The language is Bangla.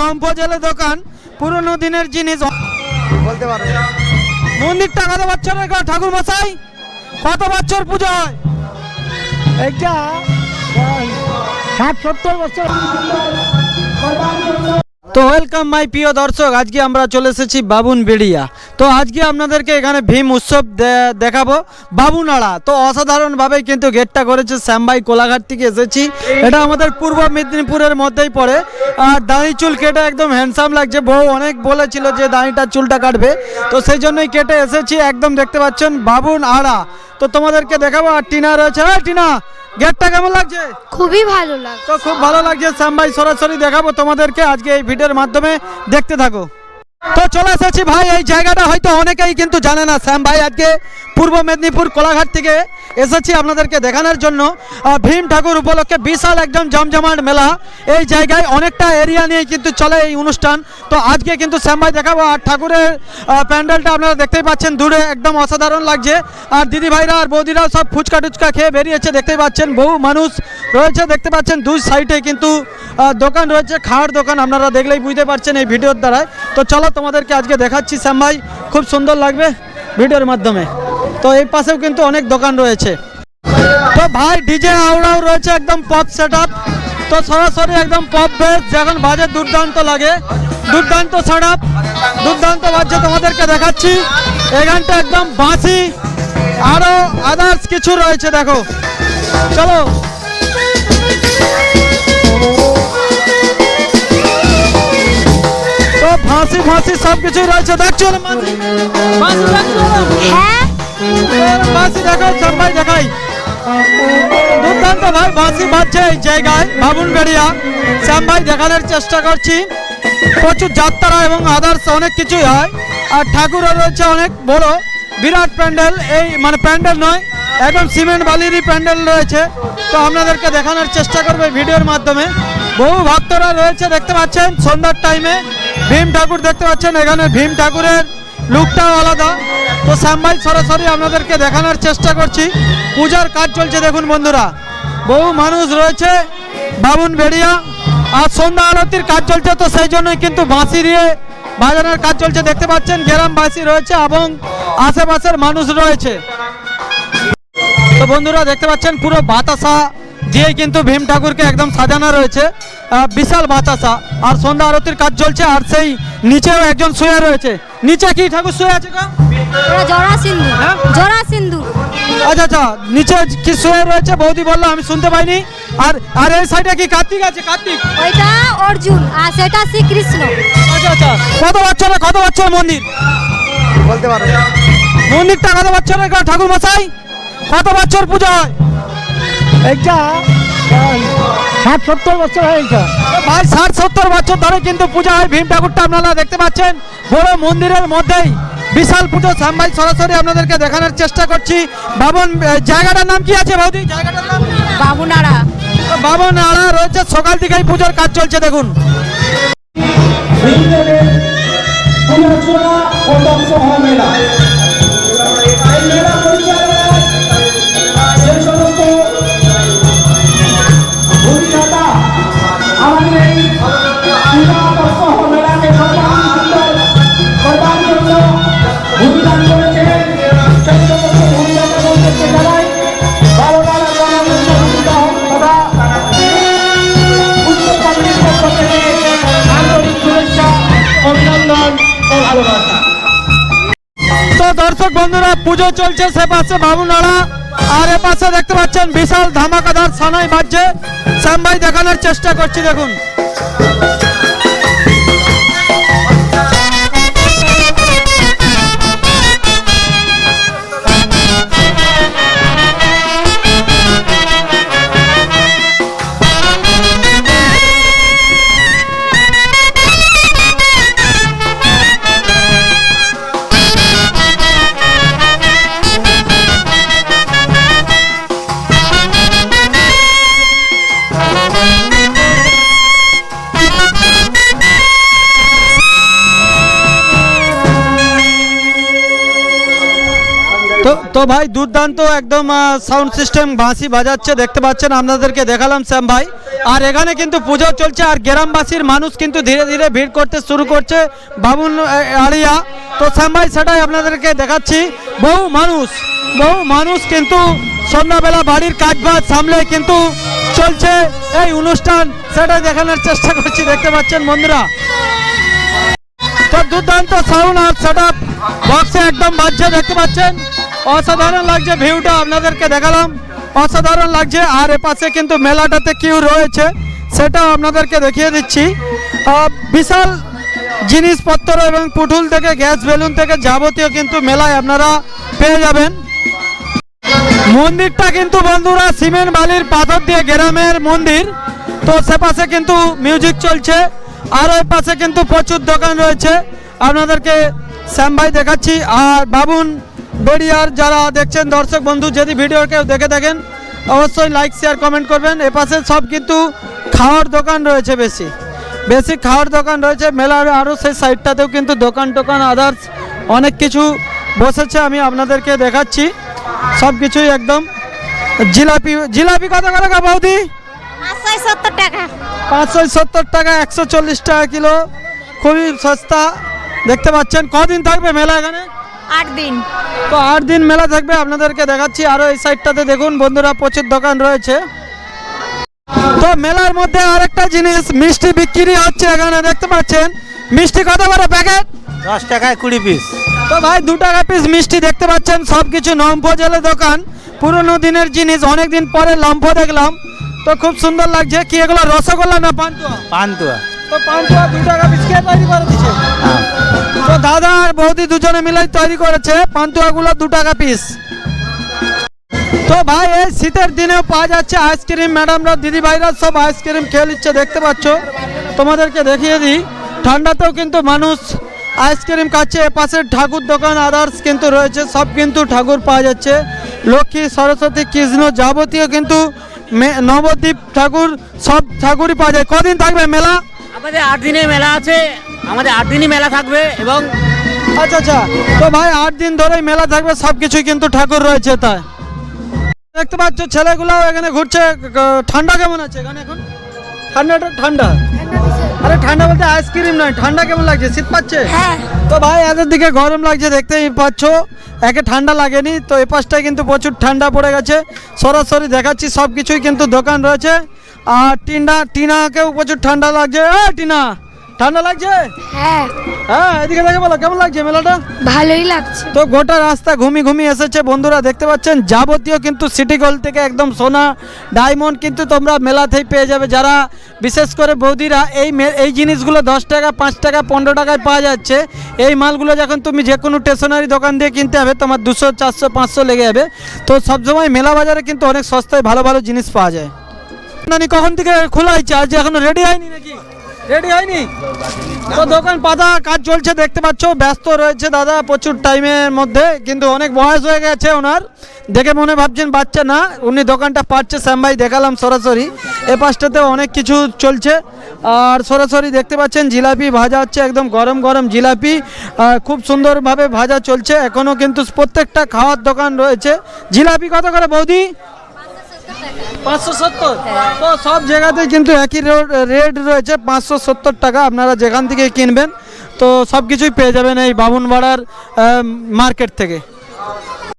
নম্পজেলে দোকান পুরনো দিনের জিনিস। বলতে পারো। মন্দিরটা কত বছরের ঠাকুর মশাই কত বছর পুজো হয়? এটা ষাট সত্তর বছর। তো ওয়েলকাম মাই প্রিয় দর্শক। আজকে আমরা চলে এসেছি বাবুন বেড়িয়া। তো আজকে আপনাদেরকে এখানে ভীম উৎসব দেখাবো। বাবুনাড়া, তো অসাধারণভাবে কিন্তু গেটটা করেছে, শ্যামবাই কোলাঘাট থেকে এসেছি। এটা আমাদের পূর্ব মেদিনীপুরের মধ্যেই পড়ে। আর দাঁড়ি চুল কেটে একদম হ্যান্ডসাম লাগছে। বউ অনেক বলেছিল যে দাঁড়িটা, চুলটা কাটবে। তো সেই জন্যই কেটে এসেছি। একদম দেখতে পাচ্ছেন বাবুন আড়া তো তোমাদেরকে দেখাবো, আর টিনা রয়েছে। হ্যাঁ টিনা! গেটটা কেমন লাগছে? খুবই ভালো লাগছে। তো খুব ভালো লাগছে। শ্যাম ভাই সরাসরি দেখাবো তোমাদেরকে আজকে এই ভিডিওর মাধ্যমে। দেখতে থাকো। তো চলে এসেছি ভাই এই জায়গাটা হয়তো অনেকেই কিন্তু জানে না। শ্যাম ভাই আজকে পূর্ব মেদিনীপুর কোলাঘাট থেকে এসেছি আপনাদেরকে দেখানোর জন্য। ভীম ঠাকুর উপলক্ষে বিশাল একদম জমজমাট মেলা। এই জায়গায় অনেকটা এরিয়া নিয়ে কিন্তু চলে এই অনুষ্ঠান। তো আজকে কিন্তু শ্যাম ভাই দেখাবো। আর ঠাকুরের প্যান্ডেলটা আপনারা দেখতেই পাচ্ছেন, দূরে একদম অসাধারণ লাগছে। আর দিদি ভাইরা আর বৌদিরাও সব ফুচকা টুচকা খেয়ে বেরিয়েছে, দেখতেই পাচ্ছেন, বহু মানুষ রয়েছে, দেখতে পাচ্ছেন, দুই সাইডে কিন্তু দোকান রয়েছে, খাওয়ার দোকান, আপনারা দেখলেই বুঝতে পারছেন এই ভিডিওর দ্বারাই তো চলো তোমাদেরকে আজকে দেখাচ্ছি শ্যাম ভাই খুব সুন্দর লাগবে ভিডিওর মাধ্যমে। তো এই পাশেও কিন্তু অনেক দোকান রয়েছে। তো ভাই ডিজে আউড়াও রয়েছে একদম পপ সেট তো সরাসরি একদম পপ বেস যখন বাজে দুর্দান্ত লাগে। দুর্দান্ত সেট আপ দুর্দান্ত বাজছে তোমাদেরকে দেখাচ্ছি। এখানটা একদম বাঁশি। আরও আদার্স কিছু রয়েছে, দেখো। চলো। তো ফাঁসি ফাঁসি সব কিছুই রয়েছে। দেখছ? বাঁশি দেখো সবাই দেখাই। দুর্দান্ত ভাই, বাঁশি বাজছে এই জায়গায় বাবুন বেড়িয়া শ্যাম ভাই দেখানোর চেষ্টা করছি। প্রচুর যাত্রা এবং আদার্স অনেক কিছুই হয়। আর ঠাকুরও রয়েছে অনেক বড়। বিরাট প্যান্ডেল, এই মানে প্যান্ডেল নয়, একদম সিমেন্ট বালিরই প্যান্ডেল রয়েছে। তো আপনাদেরকে দেখানোর চেষ্টা করব ভিডিওর মাধ্যমে। বহু ভক্তরা রয়েছে, দেখতে পাচ্ছেন, সন্ধ্যার টাইমে ভীম ঠাকুর দেখতে পাচ্ছেন, এখানে ভীম ঠাকুরের লুকটাও আলাদা। তো শ্যামভাই সরাসরি আপনাদেরকে দেখানোর চেষ্টা করছি। পূজার কাজ চলছে, দেখুন বন্ধুরা। বহু মানুষ রয়েছে বাবুন বেড়িয়া, আর সন্ধ্যা আরতির কাজ চলছে, তো সেই জন্যই কিন্তু বাঁশি দিয়ে বাজানোর কাজ চলছে। দেখতে পাচ্ছেন, গ্রামবাসী রয়েছে এবং আশেপাশের মানুষ রয়েছে। তো বন্ধুরা, দেখতে পাচ্ছেন, পুরো বাতাসা দিয়ে কিন্তু ভীম ঠাকুরকে একদম সাজানো রয়েছে বিশাল বাতাসা। আর সন্ধ্যা আরতির কাজ চলছে, আর সেই নিচেও একজন শুয়ে রয়েছে। নিচে কি ঠাকুর শুয়ে আছে গো? ওরা জরা সিন্ধু হ্যাঁ? জরা সিন্ধু। আচ্ছা আচ্ছা নিচে কি শুয়ে রয়েছে? বৌদি বলল আমি শুনতে পাইনি। আর আর এই সাইডে কি কার্তিক আছে? কার্তিক? ওইটা অর্জুন আর সেটা শ্রীকৃষ্ণ। আচ্ছা আচ্ছা কত বছরের কত বছর মন্দির? বলতে পারো মন্দিরটা কত বছরের ঠাকুর মশাই কত বছর পূজা হয়? ষাট সত্তর বছর হয়েছে ভাই ষাট সত্তর বছর ধরে কিন্তু পূজা হয়। ভীম ঠাকুরটা আপনারা দেখতে পাচ্ছেন। বড় মন্দিরের মধ্যেই। বিশাল পুজো সামভাই সরাসরি আপনাদেরকে দেখানোর চেষ্টা করছি। বাবন জায়গাটার নাম কি আছে বৌদি? জায়গাটার নাম? বাবুনাড়া বাবন আড়া রয়েছে সকাল থেকেই পুজোর কাজ চলছে দেখুন। দর্শক বন্ধুরা, পুজো চলছে, সে পাশে বাবুনাড়া আর এ পাশে দেখতে পাচ্ছেন বিশাল ধামাকাদার সানাই বাজছে। শ্যামভাই দেখানোর চেষ্টা করছি, দেখুন। ভাই, দুর্দান্ত একদম সাউন্ড সিস্টেম বাঁশি বাজাচ্ছে, দেখতে পাচ্ছেন, আপনাদেরকে দেখালাম, শ্যাম ভাই। আর এখানে কিন্তু পুজো চলছে, আর গ্রামবাসীর মানুষ কিন্তু ধীরে ধীরে ভিড় করতে শুরু করছে বাবুন আড়িয়া তো শ্যামভাই সেটাই আপনাদেরকে দেখাচ্ছি। বহু মানুষ বহু মানুষ কিন্তু সন্ধ্যাবেলা বাড়ির কাজ বাজ সামলে কিন্তু চলছে এই অনুষ্ঠান, সেটাই দেখানোর চেষ্টা করছি, দেখতে পাচ্ছেন বন্ধুরা। তো দুর্দান্ত সাউন্ড আর সেট বক্সে একদম বাজছে, দেখতে পাচ্ছেন। অসাধারণ লাগছে ভিউটা আপনাদেরকে দেখালাম। অসাধারণ লাগছে, আর এ পাশে কিন্তু মেলাটাতে কিউ রয়েছে সেটা আপনাদেরকে দেখিয়ে দিচ্ছি। বিশাল জিনিসপত্র এবং পুটুল থেকে, গ্যাস বেলুন থেকে যাবতীয় কিন্তু মেলায় আপনারা পেয়ে যাবেন। মন্দিরটা কিন্তু বন্ধুরা সিমেন্ট বালির পাথর দিয়ে গ্রামের মন্দির। তো সে পাশে কিন্তু মিউজিক চলছে, আর ওই পাশে কিন্তু প্রচুর দোকান রয়েছে। আপনাদেরকে শ্যাম ভাই দেখাচ্ছি, আর বাবুন বেড়িয়ার যারা দেখছেন দর্শক বন্ধু যদি ভিডিও কেউ দেখে থাকেন অবশ্যই লাইক শেয়ার কমেন্ট করবেন। এ পাশে সব কিন্তু খাওয়ার দোকান রয়েছে বেশি। বেশি খাওয়ার দোকান রয়েছে। মেলার আরও সেই সাইডটাতেও কিন্তু দোকান টোকান আদার্স অনেক কিছু বসেছে আমি আপনাদেরকে দেখাচ্ছি। সব কিছুই একদম জিলাপি জিলাপি কত করে গা বৌদি? টাকা। পাঁচশো সত্তর টাকা একশো চল্লিশ টাকা কিলো। খুবই সস্তা। দেখতে পাচ্ছেন কদিন থাকবে মেলা এখানে? আট দিন। তো আট দিন মেলা থাকবে আপনাদেরকে দেখাচ্ছি। আরও এই সাইডটাতে দেখুন বন্ধুরা প্রচুর দোকান রয়েছে। তো মেলার মধ্যে আরেকটা জিনিস মিষ্টি বিক্রি হচ্ছে এখানে দেখতে পাচ্ছেন? মিষ্টি কত করে প্যাকেট? দশ টাকায় কুড়ি পিস। তো ভাই দু টাকা পিস মিষ্টি দেখতে পাচ্ছেন সব কিছু নম্প জেলে দোকান। পুরনো দিনের জিনিস অনেক দিন পরে লম্ফ দেখলাম। তো খুব সুন্দর লাগছে। কি এগুলো? রসগোল্লা না পান্তুয়া? পান্তুয়া। তো পান্তুয়া দু টাকা পিস কে তৈরি করে দিচ্ছে তো দাদা আর বৌদি দুজনে মিলে তৈরি করেছে পান্তুয়াগুলো দু টাকা পিস তো ভাই এই শীতের দিনেও পাওয়া যাচ্ছে আইসক্রিম ম্যাডামরা দিদি ভাইরা সব আইসক্রিম খেয়ে নিচ্ছে দেখতে পাচ্ছ? তোমাদেরকে দেখিয়ে দিই। ঠান্ডাতেও কিন্তু মানুষ আইসক্রিম খাচ্ছে। পাশের ঠাকুর দোকান আদার্স কিন্তু রয়েছে সব কিন্তু ঠাকুর পাওয়া যাচ্ছে। লক্ষ্মী সরস্বতী কৃষ্ণ যাবতীয় কিন্তু নবদ্বীপ ঠাকুর সব ঠাকুরই পাওয়া যায়। কদিন থাকবে মেলা? আমাদের আট দিনের মেলা আছে। আমাদের আট দিনই মেলা থাকবে এবং আচ্ছা আচ্ছা। তো ভাই আট দিন ধরে মেলা থাকবে সব কিছুই কিন্তু ঠাকুর রয়েছে তাই। দেখতে পাচ্ছ ছেলেগুলো এখানে ঘুরছে। ঠান্ডা কেমন আছে এখানে এখন? ঠান্ডাটা ঠান্ডা? আরে ঠান্ডা বলতে আইসক্রিম নয় ঠান্ডা কেমন লাগছে? শীত পাচ্ছে? হ্যাঁ। তো ভাই এদের দিকে গরম লাগছে দেখতেই পাচ্ছ। একে ঠান্ডা লাগেনি তো এ পাশটায় কিন্তু প্রচুর ঠান্ডা পড়ে গেছে। সরাসরি দেখাচ্ছি সব কিছুই কিন্তু দোকান রয়েছে। আর টিনা টিনাকেও প্রচুর ঠান্ডা লাগছে। এ টিনা ঠান্ডা লাগছে? হ্যাঁ। হ্যাঁ এদিকে দেখে বলো কেমন লাগছে মেলাটা? ভালোই লাগছে। তো গোটা রাস্তা ঘুমি ঘুমি এসেছে বন্ধুরা দেখতে পাচ্ছেন যাবতীয় কিন্তু সিটি গোল্ড থেকে একদম সোনা ডায়মন্ড কিন্তু তোমরা মেলাতেই পেয়ে যাবে। যারা বিশেষ করে বৌদিরা এই এই জিনিসগুলো দশ টাকা পাঁচ টাকা পনেরো টাকায় পাওয়া যাচ্ছে। এই মালগুলো যখন তুমি যে কোনো স্টেশনারি দোকান দিয়ে কিনতে হবে তোমার দুশো চারশো পাঁচশো লেগে যাবে। তো সবসময় মেলা বাজারে কিন্তু অনেক সস্তায় ভালো ভালো জিনিস পাওয়া যায়। নানি, কখন থেকে খোলা হয়েছে? আজ এখনও রেডি হয়নি নাকি? রেডি হয়নি? তো দোকান পাতা, কাজ চলছে, দেখতে পাচ্ছ, ব্যস্ত রয়েছে দাদা প্রচুর টাইমের মধ্যে, কিন্তু অনেক বয়স হয়ে গেছে ওনার। দেখে মনে ভাবছেন বাচ্চা না, উনি দোকানটা পাচ্ছে শ্যামভাই দেখালাম সরাসরি। এ পাশটাতে অনেক কিছু চলছে। আর সরাসরি দেখতে পাচ্ছেন, জিলাপি ভাজা হচ্ছে, একদম গরম গরম জিলাপি। খুব সুন্দরভাবে ভাজা চলছে এখনও কিন্তু প্রত্যেকটা খাওয়ার দোকান রয়েছে। জিলাপি কত করে বৌদি? পাঁচশো সত্তর? তো সব জায়গাতেই কিন্তু একই রেট রয়েছে পাঁচশো সত্তর টাকা আপনারা যেখান থেকে কিনবেন তো সব কিছুই পেয়ে যাবেন এই বামুনবাড়ার মার্কেট থেকে।